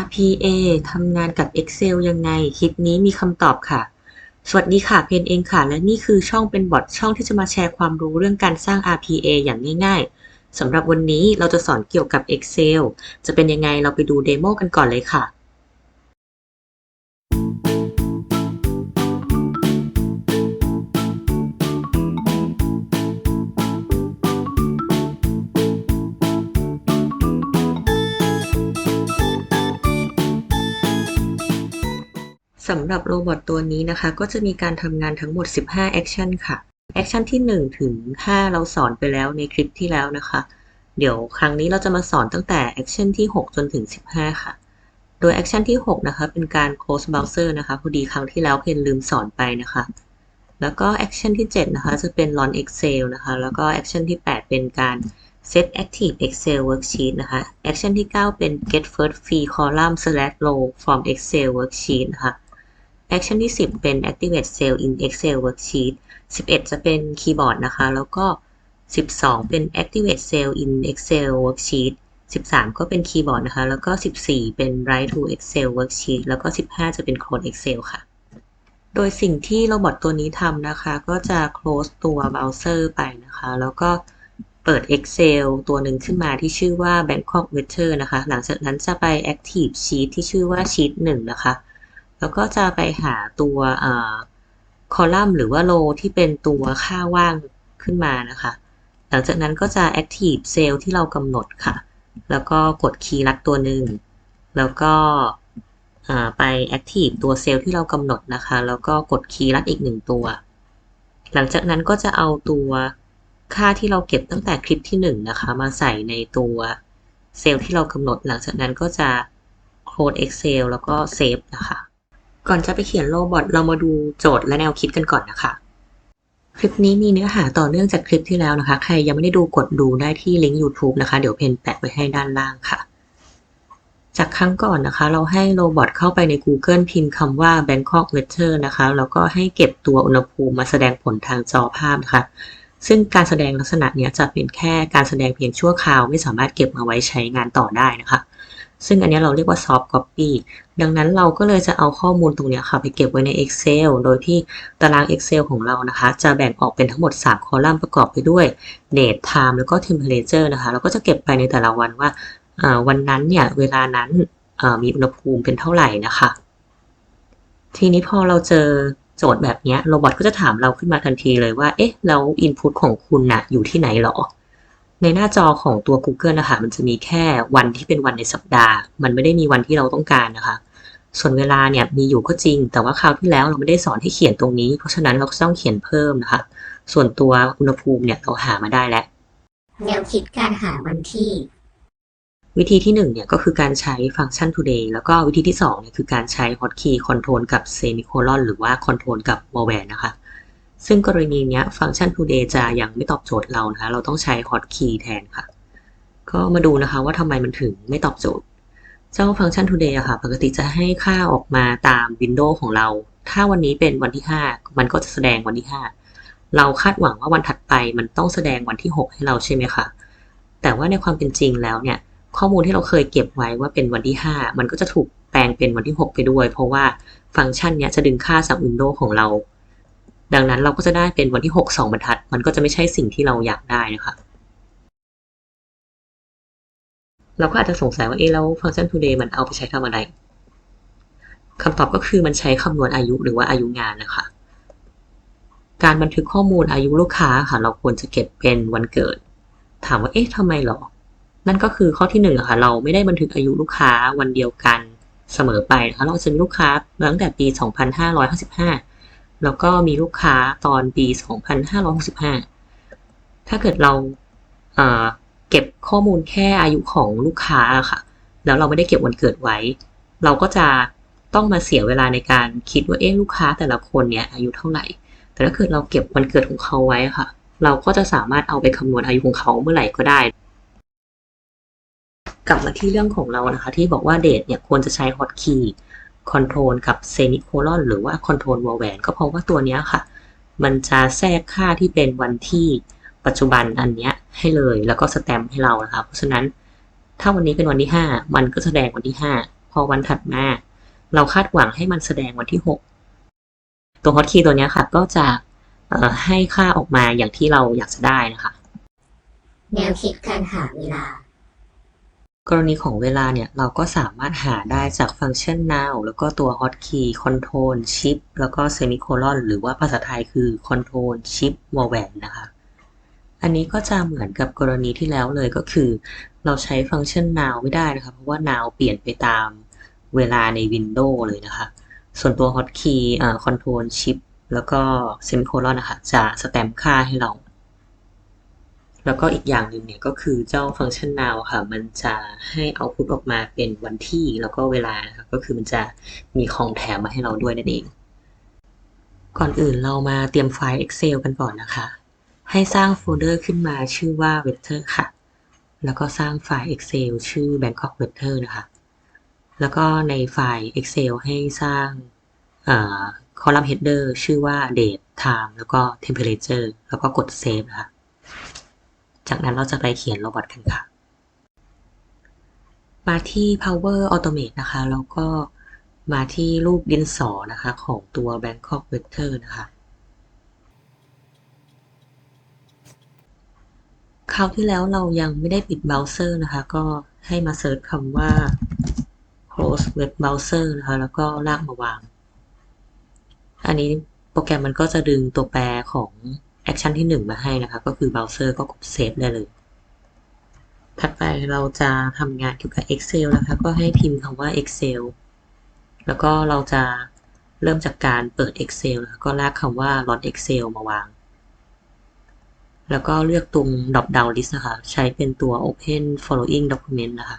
RPA ทำงานกับ Excel ยังไง คลิปนี้มีคำตอบค่ะ สวัสดีค่ะ เพนเองค่ะ และนี่คือช่องเป็นบอทช่องที่จะมาแชร์ความรู้เรื่องการสร้าง RPA อย่างง่ายๆ สำหรับวันนี้เราจะสอนเกี่ยวกับ Excel จะเป็นยังไงเราไปดูเดโมกันก่อนเลยค่ะำหรับโรบอทตัวนี้นะคะ ก็จะมีการทำงานทั้งหมด 15 แอคชั่นค่ะ แอคชั่นที่ 1 ถึง 5 เราสอนไปแล้วในคลิปที่แล้วนะคะ เดี๋ยวครั้งนี้เราจะมาสอนตั้งแต่แอคชั่นที่ 6 จนถึง 15 ค่ะ โดยแอคชั่นที่ 6 นะคะ เป็นการ close browser นะคะพอดีครั้งที่แล้วเพนลืมสอนไปนะคะ แล้วก็แอคชั่นที่ 7 นะคะ จะเป็น run excel นะคะ แล้วก็แอคชั่นที่ 8 เป็นการ set active excel worksheet นะคะ แอคชั่นที่ 9 เป็น get first free column slash row from excel worksheet นะคะ แอคชั่นที่ 10 เป็น activate cell in excel worksheet 11 จะเป็นคีย์บอร์ดนะคะ แล้วก็ 12 เป็น activate cell in excel worksheet 13 ก็เป็นคีย์บอร์ดนะคะ แล้วก็ 14 เป็น write to excel worksheet แล้วก็ 15 จะเป็น code excel ค่ะ โดยสิ่งที่โรบอทตัวนี้ทำนะคะ ก็จะ close ตัว browser ไปนะคะ แล้วก็เปิด Excel ตัวหนึ่งขึ้นมาที่ชื่อว่า Bangkok Weather นะคะ หลังจากนั้นจะไป Active Sheet ที่ชื่อว่า Sheet 1 นะคะ แล้วก็จะไปหาตัวคอลัมน์หรือว่าโลที่เป็นตัวค่าว่างขึ้นมานะคะ หลังจากนั้นก็จะ Active Cell ที่เรากำหนดค่ะ แล้วก็กดคีย์ลัดตัวหนึ่ง แล้วก็ไป Active ตัวเซลล์ที่เรากำหนดนะคะ แล้วก็กดคีย์ลัดอีกหนึ่งตัว หลังจากนั้นก็จะเอาตัวค่าที่เราเก็บตั้งแต่คลิปที่1นะคะ มาใส่ในตัวเซลล์ที่เรากำหนด หลังจากนั้นก็จะ Close Excel แล้วก็ Save นะคะ ก่อนจะไปเขียนโรบอทเรามาดูโจทย์และแนวคิดกันก่อนนะคะ คลิปนี้มีเนื้อหาต่อเนื่องจากคลิปที่แล้วนะคะ ใครยังไม่ได้ดูกดดูได้ที่ลิงก์ YouTube นะคะ เดี๋ยวเพนแปะไว้ให้ด้านล่างค่ะ จากครั้งก่อนนะคะ เราให้โรบอทเข้าไปใน Google พิมพ์คำว่า Bangkok Weather นะคะ แล้วก็ให้เก็บตัวอุณหภูมิมาแสดงผลทางจอภาพนะคะซึ่งการแสดงลักษณะนี้จะเป็นแค่การแสดงเพียงชั่วคราว ไม่สามารถเก็บมาไว้ใช้งานต่อได้นะคะ ซึ่งอันนี้เราเรียกว่า soft copy ดังนั้นเราก็เลยจะเอาข้อมูลตรงนี้ค่ะไปเก็บไว้ใน Excel โดยที่ตาราง Excel ของเรานะคะ จะแบ่งออกเป็นทั้งหมด 3 คอลัมน์ประกอบไปด้วย date time แล้วก็ temperature นะคะ เราก็จะเก็บไปในแต่ละวันว่าวันนั้นเนี่ยเวลานั้นมีอุณหภูมิเป็นเท่าไหร่นะคะ ทีนี้พอเราเจอโจทย์แบบนี้โรบอทก็จะถามเราขึ้นมาทันทีเลยว่า เอ๊ะ แล้ว input ของคุณนะ่ะอยู่ที่ไหนหรอ ในหน้าจอของตัว Google นะคะ มันจะมีแค่วันที่เป็นวันในสัปดาห์ มันไม่ได้มีวันที่เราต้องการนะคะ ส่วนเวลาเนี่ยมีอยู่ก็จริง แต่ว่าคราวที่แล้วเราไม่ได้สอนให้เขียนตรงนี้ เพราะฉะนั้นเราก็ต้องเขียนเพิ่มนะคะ ส่วนตัวอุณหภูมิเนี่ยเราหามาได้แล้ว แนวคิดการหาวันที่ วิธีที่1เนี่ยก็คือการใช้ฟังก์ชัน today แล้วก็วิธีที่2เนี่ยคือการใช้ hotkey control กับ semicolon หรือว่า control กับ vowel นะคะ ซึ่งกรณีนี้ฟังก์ชัน today จะยังไม่ตอบโจทย์เรานะคะ เราต้องใช้ hotkey แทนค่ะ ก็มาดูนะคะว่าทำไมมันถึงไม่ตอบโจทย์ เจ้าฟังก์ชัน today อะค่ะ ปกติจะให้ค่าออกมาตามวินโดว์ของเรา ถ้าวันนี้เป็นวันที่ 5 มันก็จะแสดงวันที่ 5 เราคาดหวังว่าวันถัดไปมันต้องแสดงวันที่ 6 ให้เราใช่ไหมคะ แต่ว่าในความเป็นจริงแล้วเนี่ย ข้อมูลที่เราเคยเก็บไว้ว่าเป็นวันที่ 5 มันก็จะถูกแปลงเป็นวันที่ 6 ไปด้วย เพราะว่าฟังก์ชันเนี้จะดึงค่าจากวินโดว์ของเรา ดังนั้นเราก็จะได้เป็นวันที่ 6 2บรรทัด มันก็จะไม่ใช่สิ่งที่เราอยากได้นะคะ เราก็อาจจะสงสัยว่าเอ๊ะแล้วฟังก์ชัน today มันเอาไปใช้ทำอะไรคำตอบก็คือมันใช้คำนวณอายุหรือว่าอายุงานนะคะ การบันทึกข้อมูลอายุลูกค้าค่ะ เราควรจะเก็บเป็นวันเกิด ถามว่าเอ๊ะทำไมหรอ นั่นก็คือข้อที่หนึ่งค่ะ เราไม่ได้บันทึกอายุลูกค้าวันเดียวกันเสมอไปนะคะเราจะมีลูกค้าตั้งแต่ปี 2555 แล้วก็มีลูกค้าตอนปี 2565 ถ้าเกิดเราเเก็บข้อมูลแค่อายุของลูกค้าค่ะ แล้วเราไม่ได้เก็บวันเกิดไว้ เราก็จะต้องมาเสียเวลาในการคิดว่าเอ๊ะลูกค้าแต่ละคนเนี่ยอายุเท่าไหร่ แต่ถ้าเกิดเราเก็บวันเกิดของเขาไว้ค่ะ เราก็จะสามารถเอาไปคำนวณอายุของเขาเมื่อไหร่ก็ได้ กลับมาที่เรื่องของเรานะคะ ที่บอกว่าเดทเนี่ยควรจะใช้ hotkey control กับ semicolon หรือว่า control vowel ก็เพราะว่าตัวนี้ค่ะ มันจะแทรกค่าที่เป็นวันที่ ปัจจุบันอันเนี้ยให้เลยแล้วก็สแตมป์ให้เรานะคะเพราะฉะนั้นถ้าวันนี้เป็นวันที่ 5 มันก็แสดงวันที่ 5 พอวันถัดมา เราคาดหวังให้มันแสดงวันที่ 6 ตัวฮอตคีย์ตัวเนี้ยค่ะก็จะเอ่อให้ค่าออกมาอย่างที่เราอยากจะได้นะคะ แนวคิดการหาเวลา กรณีของเวลาเนี่ย เราก็สามารถหาได้จากฟังก์ชัน now แล้วก็ตัว hotkey control shift แล้วก็ semicolon หรือว่าภาษาไทยคือ control shift วอลแหวนนะคะ อันนี้ก็จะเหมือนกับกรณีที่แล้วเลยก็คือ เราใช้ฟังก์ชัน now ไม่ได้นะคะเพราะว่า now เปลี่ยนไปตามเวลาใน Windows เลยนะคะ ส่วนตัว hotkey อ่า control shift แล้วก็ semicolon นะคะ จะสแตมป์ค่าให้เรา แล้วก็อีกอย่างหนึ่งเนี่ยก็คือเจ้าฟังก์ชัน now ค่ะ มันจะให้เอาพุตออกมาเป็นวันที่แล้วก็เวลานะคะก็คือมันจะมีของแถมมาให้เราด้วยนั่นเอง ก่อนอื่นเรามาเตรียมไฟล์ Excel กันก่อนนะคะ ให้สร้างโฟลเดอร์ขึ้นมาชื่อว่า Vector ค่ะ แล้วก็สร้างไฟล์ Excel ชื่อ Bangkok Vector นะคะ แล้วก็ในไฟล์ Excel ให้สร้างคอลัมน์ header ชื่อว่า date time แล้วก็ temperature แล้วก็กด save นะคะ จากนั้นเราจะไปเขียนโรบอทกันค่ะ มาที่ Power Automate นะคะ แล้วก็มาที่รูปดินสอนะคะของตัว Bangkok Vector นะคะ คราวที่แล้วเรายังไม่ได้ปิดเบราว์เซอร์นะคะ ก็ให้มาเซิร์ชคำว่า close web browser นะคะ แล้วก็ลากมาวาง อันนี้โปรแกรมมันก็จะดึงตัวแปรของแอคชั่นที่ 1 มาให้นะคะ ก็คือเบราว์เซอร์ก็กดเซฟได้เลย ถัดไปเราจะทำงานเกี่ยวกับ Excel นะคะ ก็ให้พิมพ์คำว่า Excel แล้วก็เราจะเริ่มจากการเปิด Excel นะคะก็ลากคำว่า Run Excel มาวาง แล้วก็เลือกตรง drop down list นะคะ ใช้เป็นตัว Open Following Document นะคะ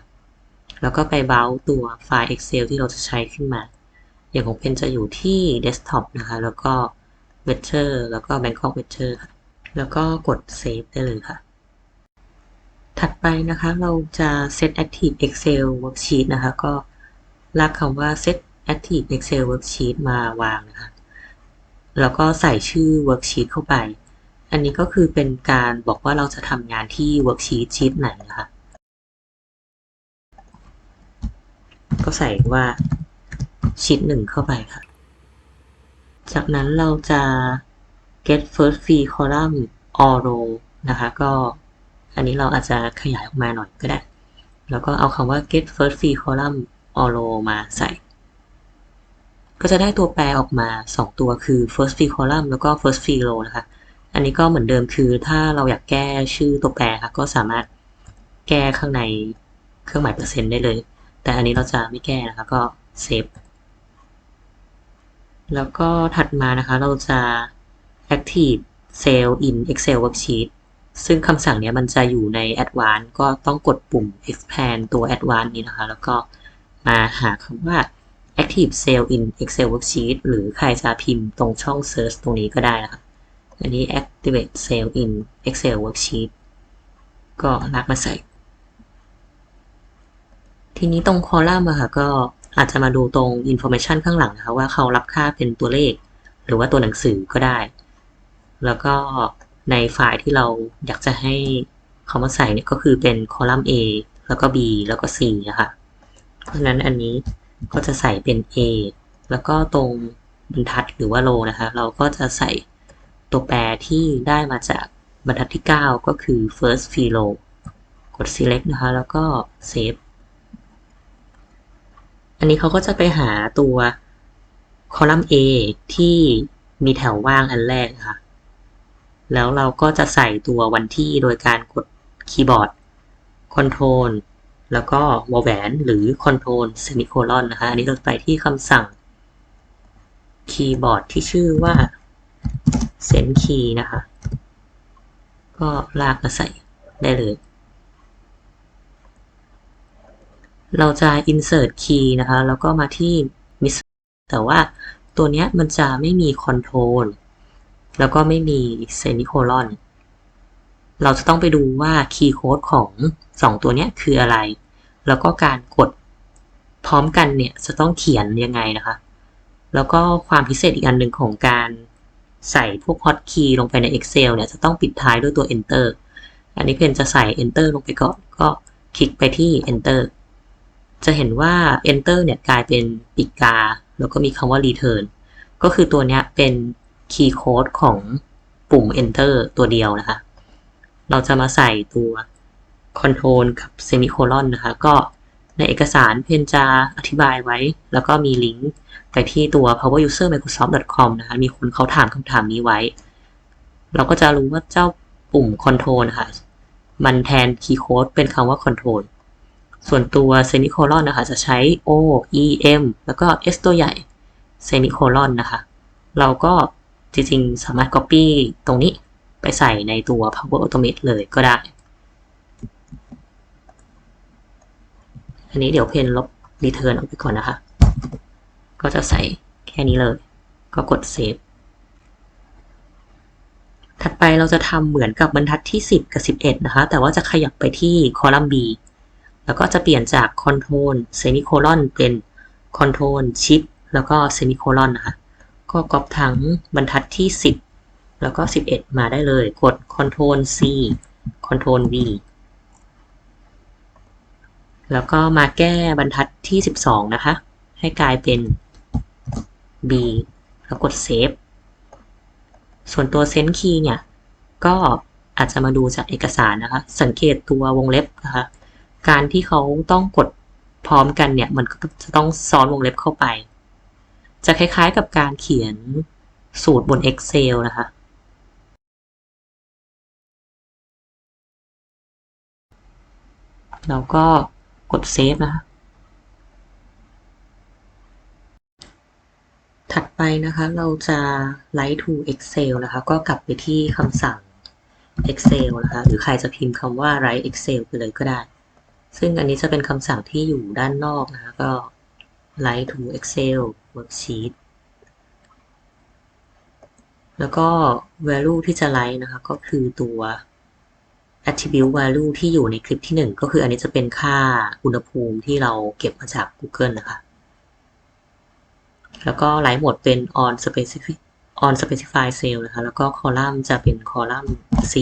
แล้วก็ไปเบราว์ตัวไฟล์ Excel ที่เราจะใช้ขึ้นมา อย่างของเพนจะอยู่ที่ Desktop นะคะ แล้วก็ Vector แล้วก็ Bangkok Vector ค่ะ แล้วก็กด Save ได้เลยค่ะ ถัดไปนะคะเราจะ Set Active Excel Worksheet นะคะ ก็ลากคำว่า Set Active Excel Worksheet มาวางนะคะ แล้วก็ใส่ชื่อ Worksheet เข้าไป อันนี้ก็คือเป็นการบอกว่าเราจะทำงานที่ Worksheet ชีตไหนนะคะก็ใส่ว่าชีตหนึ่งเข้าไปค่ะ จากนั้นเราจะ get first free column all row นะคะ ก็อันนี้เราอาจจะขยายออกมาหน่อยก็ได้ แล้วก็เอาคำว่า get first free column all row มาใส่ ก็จะได้ตัวแปรออกมา 2 ตัวคือ first free column แล้วก็ first free row นะคะ อันนี้ก็เหมือนเดิมคือถ้าเราอยากแก้ชื่อตัวแปรค่ะก็สามารถแก้ข้างในเครื่องหมายเปอร์เซ็นต์ได้เลย แต่อันนี้เราจะไม่แก้นะคะก็เซฟแล้วก็ถัดมานะคะเราจะ active cell in excel worksheet ซึ่งคำสั่งเนี้ยมันจะอยู่ใน advanced ก็ต้องกดปุ่ม expand ตัว advanced นี้นะคะ แล้วก็มาหาคำว่า active cell in excel worksheet หรือใครจะพิมพ์ตรงช่อง search ตรงนี้ก็ได้นะคะ อันนี้ activate cell in excel worksheet ก็ลากมาใส่ ทีนี้ตรงคอลัมน์อะค่ะก็อาจจะมาดูตรง information ข้างหลังนะคะว่าเขารับค่าเป็นตัวเลข หรือว่าตัวหนังสือก็ได้ แล้วก็ในไฟล์ที่เราอยากจะให้เขามาใส่เนี่ยก็คือเป็นคอลัมน์ A แล้วก็ B แล้วก็ C นะคะเพราะฉะนั้นอันนี้ก็จะใส่เป็น A แล้วก็ตรงบรรทัดหรือว่าโลนะคะ เราก็จะใส่ ตัวแปรที่ได้มาจากบรรทัดที่ 9 ก็คือ first free row กด select นะคะ แล้วก็ save อันนี้เขาก็จะไปหาตัวคอลัมน์ A ที่มีแถวว่างอันแรกนะคะแล้วเราก็จะใส่ตัววันที่โดยการกดคีย์บอร์ด Control แล้วก็วอลแหวนหรือ Control Semicolon นะคะ อันนี้เราไปที่คำสั่งคีย์บอร์ดที่ชื่อว่า Send Key นะคะ ก็ลากมาใส่ได้เลย เราจะ insert key นะคะ แล้วก็มาที่ miss แต่ว่าตัวเนี้ยมันจะไม่มี control แล้วก็ไม่มี semicolon เราจะต้องไปดูว่า key code ของ 2 ตัวเนี้ยคืออะไร แล้วก็การกดพร้อมกันเนี่ยจะต้องเขียนยังไงนะคะ แล้วก็ความพิเศษอีกอันหนึ่งของการ ใส่พวก hotkey ลงไปใน Excel เนี่ยจะต้องปิดท้ายด้วยตัว enter อันนี้เพนจะใส่ enter ลงไปก่อนก็คลิกไปที่ enter จะเห็นว่า enter เนี่ยกลายเป็นปีกกา แล้วก็มีคำว่า return ก็คือตัวเนี้ยเป็น key code ของปุ่ม enter ตัวเดียวนะคะ เราจะมาใส่ตัว control กับ semicolon นะคะ ก็ ในเอกสารเพนจะอธิบายไว้ แล้วก็มีลิงก์ไปที่ตัว powerusermicrosoft.com นะคะมีคนเขาถามคำถามนี้ไว้ เราก็จะรู้ว่าเจ้าปุ่ม control นะคะมันแทน key code เป็นคำว่า control ส่วนตัว semicolon นะคะ จะใช้ o e m แล้วก็ s ตัวใหญ่ semicolon นะคะ เราก็จริงๆ สามารถ copy ตรงนี้ไปใส่ในตัว Power Automate เลยก็ได้ อันนี้เดี๋ยวเพนลบ return ออกไปก่อนนะคะ ก็จะใส่แค่นี้เลย ก็กด save ถัดไปเราจะทำเหมือนกับบรรทัดที่ 10 กับ 11 นะคะ แต่ว่าจะขยับไปที่คอลัมน์ B แล้วก็จะเปลี่ยนจาก control semicolon เป็น control shift แล้วก็ semicolon นะคะ ก็ก๊อปทั้งบรรทัดที่ 10 แล้วก็ 11 มาได้เลย กด control C control V แล้วก็มาแก้บรรทัดที่ 12 นะคะ ให้กลายเป็น B แล้วกด save ส่วนตัว send key เนี่ย ก็อาจจะมาดูจากเอกสารนะคะ สังเกตตัววงเล็บนะคะ การที่เขาต้องกดพร้อมกันเนี่ย มันก็จะต้องซ้อนวงเล็บเข้าไป จะคล้ายๆกับการเขียนสูตรบน Excel นะคะ แล้วก็ กดเซฟนะคะ ถัดไปนะคะเราจะ Write to Excel นะคะ ก็กลับไปที่คำสั่ง Excel นะคะ หรือใครจะพิมพ์คำว่า Write Excel ไปเลยก็ได้ ซึ่งอันนี้จะเป็นคำสั่งที่อยู่ด้านนอกนะคะ ก็ Write to Excel Worksheet แล้วก็ value ที่จะ write นะคะ ก็คือตัว attribute value ที่อยู่ในคลิปที่ 1 ก็คืออันนี้จะเป็นค่าอุณหภูมิที่เราเก็บมาจาก Google นะคะ แล้วก็ write หมดเป็น on specific on specify cell นะคะ แล้วก็ column จะเป็น column C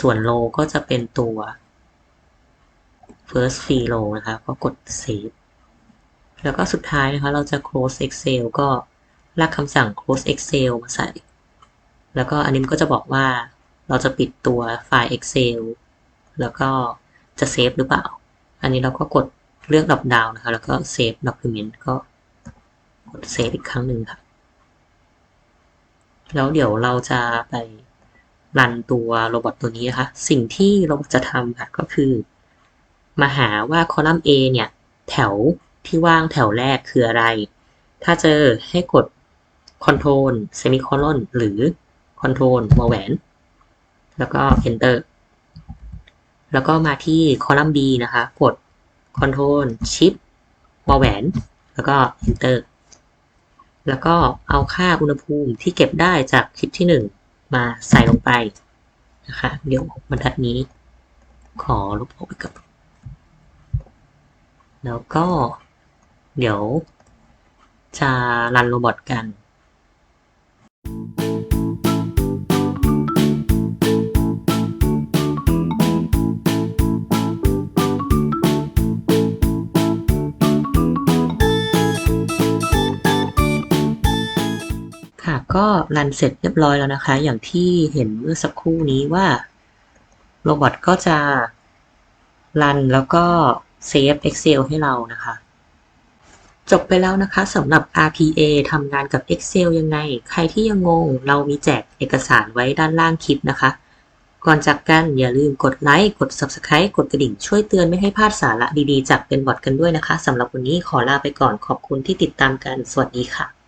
ส่วน row ก็จะเป็นตัว first free row นะคะ ก็กด save แล้วก็สุดท้ายนะคะ เราจะ close Excel ก็ลากคำสั่ง close Excel มาใส่ แล้วก็อันนี้มันก็จะบอกว่า เราจะปิดตัวไฟล์ Excel แล้วก็จะเซฟหรือเปล่า อันนี้เราก็กดเลือกดับดาวนะคะ แล้วก็ save document ก็กดเซฟอีกครั้งหนึ่งค่ะ แล้วเดี๋ยวเราจะไปรันตัวโรบอทตัวนี้นะคะ สิ่งที่เราจะทำค่ะก็คือ มาหาว่าคอลัมน์ A เนี่ย แถวที่ว่างแถวแรกคืออะไร ถ้าเจอให้กด Control Semicolon หรือ Control วอลแหวน แล้วก็ Enter แล้วก็มาที่คอลัมน์ B นะคะ กด Control Shift วอลแหวน แล้วก็ Enter แล้วก็เอาค่าอุณหภูมิที่เก็บได้จากคลิปที่ 1 มาใส่ลงไปนะคะเดี๋ยวบรรทัดนี้ ขอลบออกไปก่อนแล้วก็ เดี๋ยวจะรันโรบอทกันค่ะ ก็รันเสร็จเรียบร้อยแล้วนะคะ อย่างที่เห็นเมื่อสักครู่นี้ว่าโรบอทก็จะรันแล้วก็เซฟ Excel ให้เรานะคะ จบไปแล้วนะคะสำหรับ RPA ทำงานกับ Excel ยังไง ใครที่ยังงง เรามีแจกเอกสารไว้ด้านล่างคลิปนะคะ ก่อนจากกันอย่าลืมกดไลค์ กด Subscribe กดกระดิ่ง ช่วยเตือนไม่ให้พลาดสาระดีๆ จากเป็นบอทกันด้วยนะคะสำหรับวันนี้ขอลาไปก่อนขอบคุณที่ติดตามกัน สวัสดีค่ะ